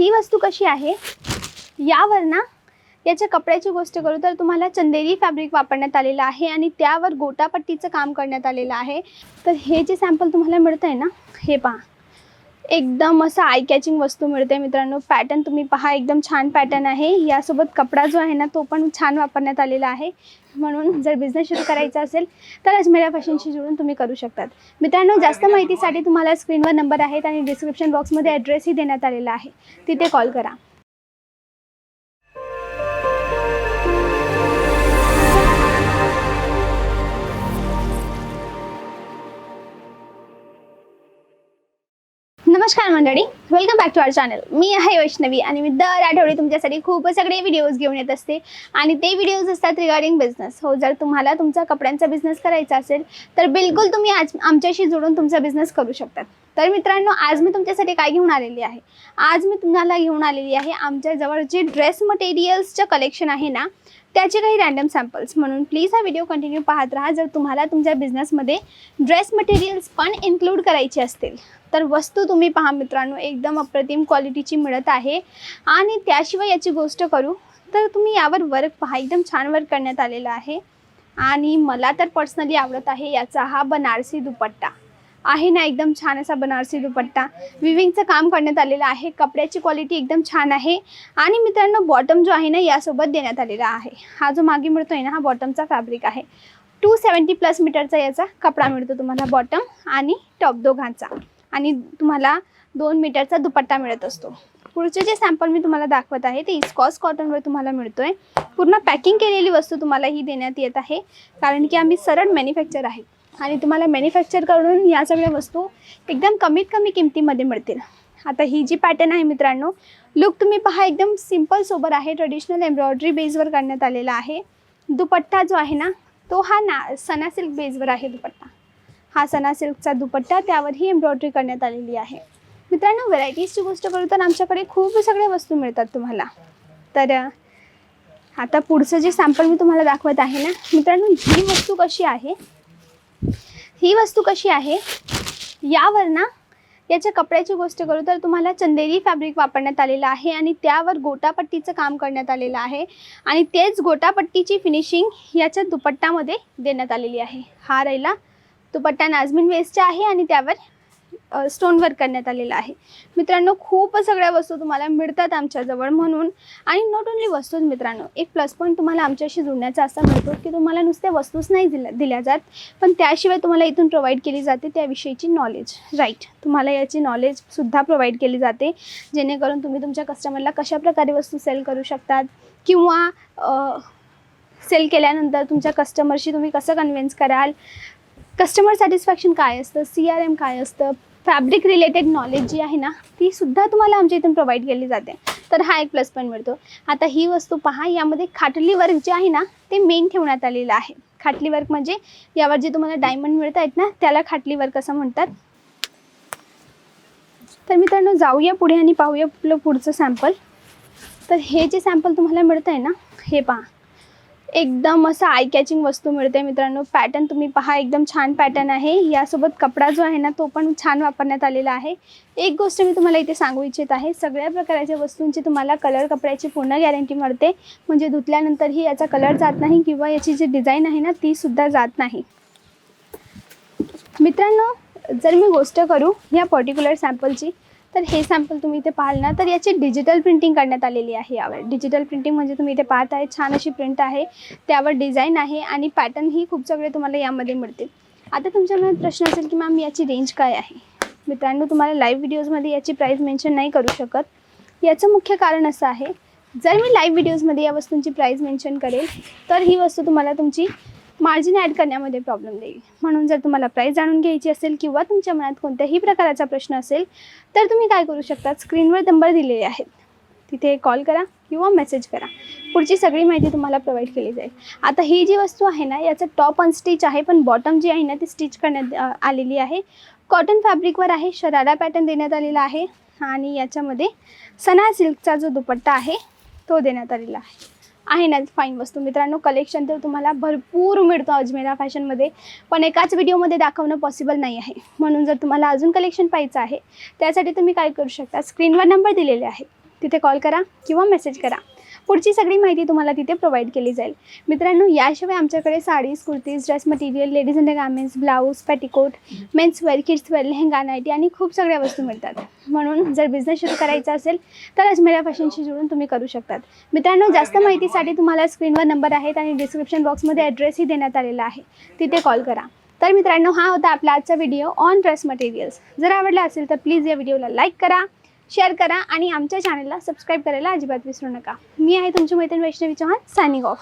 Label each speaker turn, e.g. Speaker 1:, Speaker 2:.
Speaker 1: ही वस्तू कशी आहे? यावर ना याच्या कपड्याची गोष्ट करू तर तुम्हाला चंदेरी फॅब्रिक वापरण्यात आलेलं आहे आणि त्यावर गोटापट्टीचं काम करण्यात आलेलं आहे. तर हे जे सॅम्पल तुम्हाला मिळतं आहे ना हे पहा. एकदम असं आय कॅचिंग वस्तू मिळते मित्रांनो. पॅटर्न तुम्ही पहा एकदम छान पॅटर्न आहे. यासोबत कपडा जो आहे ना तो पण छान वापरण्यात आलेला आहे. म्हणून जर बिझनेस सुरू करायचा असेल तर अजमेरा फॅशनशी जुळून तुम्ही करू शकतात. मित्रांनो जास्त माहितीसाठी तुम्हाला स्क्रीनवर नंबर आहेत आणि डिस्क्रिप्शन बॉक्समध्ये ॲड्रेसही देण्यात आलेला आहे. तिथे कॉल करा. नमस्कार मंडळी. Welcome back to our channel मी आहे वैष्णवी आणि मी दर आठवडी तुमच्यासाठी खूप सगळे व्हिडिओज घेऊन येत असते. आणि ते व्हिडिओज असतात रिगार्डिंग बिझनेस हो जर तुम्हाला तुमचा कपड्यांचा बिझनेस करायचा असेल तर बिलकुल तुम्ही आज आमच्याशी जोडून तुमचा बिझनेस करू शकतात. तर मित्रांनो आज मी तुमच्यासाठी काय घेऊन आलेली आहे? आज मी तुम्हाला घेऊन आलेली आहे आमच्याजवळ जे ड्रेस मटेरियल्सचं कलेक्शन आहे ना त्याचे काही रॅन्डम सॅम्पल्स. म्हणून प्लीज हा व्हिडिओ कंटिन्यू पाहत राहा. जर तुम्हाला तुमच्या बिझनेसमध्ये ड्रेस मटेरियल्स पण इन्क्लूड करायचे असतील तर वस्तू तुम्ही पहा मित्रांनो एकदम अप्रतिम क्वालिटीची मिळत आहे. आणि त्याशिवाय याची गोष्ट करू तर तुम्ही यावर वर्क पहा. एकदम छान वर्क करण्यात आलेलं आहे. आणि मला तर पर्सनली आवडत आहे याचा हा बनारसी दुपट्टा. आहे ना एकदम छान असा बनारसी दुपट्टा. विविंगचं काम करण्यात आलेलं आहे. कपड्याची क्वालिटी एकदम छान आहे. आणि मित्रांनो बॉटम जो आहे ना यासोबत देण्यात आलेला आहे. हा जो मागे मिळतो आहे ना हा बॉटमचा फॅब्रिक आहे. टू सेवन्टी प्लस मीटरचा याचा कपडा मिळतो तुम्हाला बॉटम आणि टॉप दोघांचा. आणि तुम्हाला दोन मीटरचा दुपट्टा मिळत असतो. पुढचे जे सॅम्पल मी तुम्हाला दाखवत आहे ते इस्कॉस कॉटनवर तुम्हाला मिळतो आहे पूर्ण पॅकिंग केलेली वस्तू तुम्हाला ही देण्यात येत आहे. कारण की आम्ही सरळ मॅन्युफॅक्चर आहे. आणि तुम्हाला मॅन्युफॅक्चर करून या सगळ्या वस्तू एकदम कमीत कमी किमतीमध्ये मिळतील. आता ही जी पॅटर्न आहे मित्रांनो लुक तुम्ही पहा एकदम सिंपल सोबर आहे. ट्रेडिशनल एम्ब्रॉयडरी बेसवर करण्यात आलेला आहे. दुपट्टा जो आहे ना तो हा ना सना सिल्क बेसवर आहे दुपट्टा. हा सना सिल्कचा दुपट्टा त्यावरही एम्ब्रॉयडरी करण्यात आलेली आहे. मित्रांनो व्हरायटीजची गोष्ट करू तर आमच्याकडे खूप सगळ्या वस्तू मिळतात तुम्हाला. तर आता पुढचं जे सॅम्पल मी तुम्हाला दाखवत आहे ना मित्रांनो ही वस्तू कशी आहे? ही वस्तू कशी आहे? यावर ना याच्या कपड्याची गोष्ट करू तर तुम्हाला चंदेरी फॅब्रिक वापरण्यात आलेलं आहे आणि त्यावर गोटापट्टीचं काम करण्यात आलेलं आहे. आणि तेच गोटापट्टीची फिनिशिंग याच्या दुपट्टामध्ये देण्यात आलेली आहे. हा राहिला दुपट्टा नाजमीन वेस्टचा आहे आणि त्यावर स्टोनवर करण्यात आलेलं आहे. मित्रांनो खूप सगळ्या वस्तू तुम्हाला मिळतात आमच्याजवळ म्हणून. आणि नॉट ओन्ली वस्तूच मित्रांनो एक प्लस पॉईंट तुम्हाला आमच्याशी जुळण्याचा असा मिळतो की तुम्हाला नुसत्या वस्तूच नाही दिल्या दिल्या जात पण त्याशिवाय तुम्हाला इथून प्रोव्हाइड केली जाते त्याविषयीची नॉलेज राईट तुम्हाला याची नॉलेजसुद्धा प्रोव्हाइड केली जाते. जेणेकरून तुम्ही तुमच्या कस्टमरला कशाप्रकारे वस्तू सेल करू शकतात? किंवा सेल केल्यानंतर तुमच्या कस्टमरशी तुम्ही कसं कन्व्हिन्स कराल? कस्टमर सॅटिस्फॅक्शन काय असतं? सी आर एम काय असतं? फॅब्रिक रिलेटेड नॉलेज जी आहे ना ती सुद्धा तुम्हाला आमच्या इथून प्रोव्हाइड केली जाते. तर हा एक प्लस पॉईंट मिळतो. आता ही वस्तू पहा यामध्ये खाटली वर्क जे आहे ना ते मेन ठेवण्यात आलेलं आहे. खाटली वर्क म्हणजे यावर जे तुम्हाला डायमंड मिळत आहेत ना त्याला खाटली वर्क असं म्हणतात. तर मित्रांनो जाऊया पुढे आणि पाहूया आपलं पुढचं सॅम्पल तर हे जे सॅम्पल तुम्हाला मिळतं आहे ना हे पहा. एकदम असं आय कॅचिंग वस्तू मिळते मित्रांनो. पॅटर्न तुम्ही पहा एकदम छान पॅटर्न आहे. यासोबत कपडा जो आहे ना तो पण छान वापरण्यात आलेला आहे. एक गोष्ट मी तुम्हाला इथे सांगू इच्छित आहे. सगळ्या प्रकारच्या वस्तूंची तुम्हाला कलर कपड्याची पूर्ण गॅरंटी मिळते. म्हणजे धुतल्यानंतरही याचा कलर जात नाही किंवा याची जी डिझाईन आहे ना ती सुद्धा जात नाही. मित्रांनो जर मी गोष्ट करू या पर्टिक्युलर सॅम्पलची तर हे सॅम्पल तुम्ही इथे पाहाल ना तर याची डिजिटल प्रिंटिंग करण्यात आलेली आहे यावर. डिजिटल प्रिंटिंग म्हणजे तुम्ही इथे पाहत आहे छान अशी प्रिंट आहे त्यावर डिझाईन आहे आणि पॅटर्नही खूप सगळे तुम्हाला यामध्ये मिळतील. आता तुमच्या मनात प्रश्न असेल की मॅम याची रेंज काय आहे? मित्रांनो तुम्हाला लाईव्ह व्हिडिओजमध्ये याची प्राईस मेन्शन नाही करू शकत. याचं मुख्य कारण असं आहे जर मी लाईव्ह व्हिडिओजमध्ये या वस्तूंची प्राईस मेन्शन करेल तर ही वस्तू तुम्हाला तुमची मार्जिन ॲड करण्यामध्ये प्रॉब्लेम देईल. म्हणून जर तुम्हाला प्राईस जाणून घ्यायची असेल किंवा तुमच्या मनात कोणत्याही प्रकाराचा प्रश्न असेल तर तुम्ही काय करू शकता? स्क्रीनवर नंबर दिलेले आहेत. तिथे कॉल करा किंवा मेसेज करा. पुढची सगळी माहिती तुम्हाला प्रोव्हाइड केली जाईल. आता ही जी वस्तू आहे ना याचं टॉप अनस्टिच आहे पण बॉटम जी आहे ना ती स्टिच करण्यात आलेली आहे. कॉटन फॅब्रिकवर आहे शरारा पॅटर्न देण्यात आलेला आहे. आणि याच्यामध्ये सना सिल्कचा जो दुपट्टा आहे तो देण्यात आलेला आहे. आहे ना फाईन वस्तू. मित्रांनो कलेक्शन तर तुम्हाला भरपूर मिळतं अजमेरा फॅशनमध्ये पण एकाच व्हिडिओमध्ये दाखवणं पॉसिबल नाही आहे. म्हणून जर तुम्हाला अजून कलेक्शन पाहायचं आहे त्यासाठी तुम्ही काय करू शकता? स्क्रीनवर नंबर दिलेले आहे. तिथे कॉल करा किंवा मेसेज करा. पुढची सगळी माहिती तुम्हाला तिथे प्रोव्हाइड केली जाईल. मित्रांनो याशिवाय आमच्याकडे saris kurtis dress material ladies undergarments blouse petticoat menswear kidswear lehenga nighty आणि खूप सगळ्या वस्तू मिळतात. म्हणून जर बिझनेस सुरू करायचा असेल तर अजमेरा फॅशनशी जुळून तुम्ही करू शकतात. मित्रांनो जास्त माहितीसाठी तुम्हाला स्क्रीनवर नंबर आहेत आणि डिस्क्रिप्शन बॉक्समध्ये ॲड्रेसही देण्यात आलेला आहे. तिथे कॉल करा. तर मित्रांनो हा होता आपला आजचा व्हिडिओ ऑन ड्रेस मटेरियल्स जर आवडला असेल तर प्लीज या व्हिडिओला लाईक करा. शेअर करा आणि आमच्या चॅनलला सबस्क्राईब करायला अजिबात विसरू नका. मी आहे तुमची मैत्रीण वैष्णवी चव्हाण सायनिंग ऑफ